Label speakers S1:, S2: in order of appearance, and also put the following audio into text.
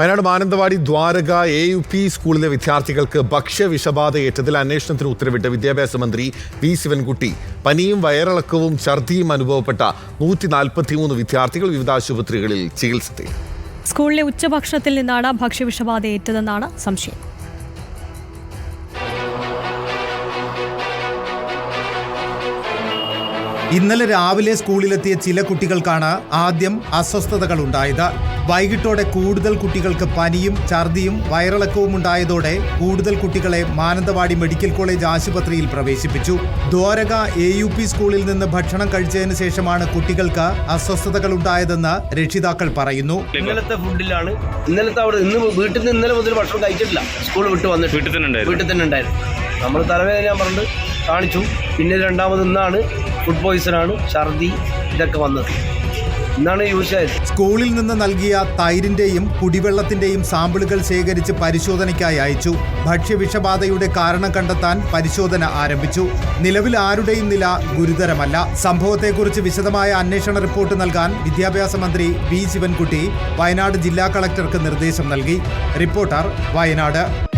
S1: Wayanad Mananthavady Dwaraka A U P സ്കൂളിലെ വിദ്യാർത്ഥികൾക്ക് ഭക്ഷ്യവിഷബാധയേറ്റതിൽ അന്വേഷണത്തിന് ഉത്തരവിട്ട വിദ്യാഭ്യാസ മന്ത്രി വി ശിവൻകുട്ടി. പനിയും വയറിളക്കവും ഛർദിയും അനുഭവപ്പെട്ട നൂറ്റി നാൽപ്പത്തിമൂന്ന് വിദ്യാർത്ഥികൾ വിവിധ ആശുപത്രികളിൽ ചികിത്സ തേടി.
S2: സ്കൂളിലെ ഉച്ചഭക്ഷണത്തിൽ നിന്നാണ് ഭക്ഷ്യവിഷബാധ ഏറ്റതെന്നാണ് സംശയം.
S3: ഇന്നലെ രാവിലെ സ്കൂളിലെത്തിയ ചില കുട്ടികൾക്കാണ് ആദ്യം അസ്വസ്ഥതകൾ ഉണ്ടായത് വൈകിട്ടോടെ കൂടുതൽ കുട്ടികൾക്ക് പനിയും ഛർദിയും വയറിളക്കവും ഉണ്ടായതോടെ കൂടുതൽ കുട്ടികളെ മാനന്തവാടി മെഡിക്കൽ കോളേജ് ആശുപത്രിയിൽ പ്രവേശിപ്പിച്ചു. ദ്വാരക എ യു പി സ്കൂളിൽ നിന്ന് ഭക്ഷണം കഴിച്ചതിന് ശേഷമാണ് കുട്ടികൾക്ക് അസ്വസ്ഥതകൾ ഉണ്ടായതെന്ന് രക്ഷിതാക്കൾ പറയുന്നു.
S4: ഇന്നലത്തെ ഫുഡിലാണ്. ഇന്നലത്തെ അവിടെ ഇന്ന് വീട്ടിൽ നിന്ന് ഇന്നലെ മുതൽ ഭക്ഷണം കഴിച്ചിട്ടില്ല. സ്കൂൾ വിട്ട് വന്നിട്ട്.
S5: വീട്ടിൽ തന്നെ ഉണ്ടായിരുന്നു.
S4: വീട്ടിൽ തന്നെ ഉണ്ടായിരുന്നു. നമ്മൾ തലവേദന ഞാൻ പറഞ്ഞിട്ട് കാണിച്ചു. പിന്നെ രണ്ടാമത് ഇന്നാണ് ഫുഡ് പോയിസൺ ആണ് ഛർദി ഇതൊക്കെ വന്നത്. എന്നാണ് യൂസ്
S3: സ്കൂളിൽ നിന്ന് നൽകിയ തൈരിന്റെയും കുടിവെള്ളത്തിന്റെയും സാമ്പിളുകൾ ശേഖരിച്ച് പരിശോധനയ്ക്കായി അയച്ചു. ഭക്ഷ്യവിഷബാധയുടെ കാരണം കണ്ടെത്താൻ പരിശോധന ആരംഭിച്ചു. നിലവിൽ ആരുടെയും നില ഗുരുതരമല്ല. സംഭവത്തെക്കുറിച്ച് വിശദമായ അന്വേഷണ റിപ്പോർട്ട് നൽകാൻ വിദ്യാഭ്യാസ മന്ത്രി വി. ശിവൻകുട്ടി വയനാട് ജില്ലാ കളക്ടർക്ക് നിർദ്ദേശം നൽകി. റിപ്പോർട്ടർ വയനാട്.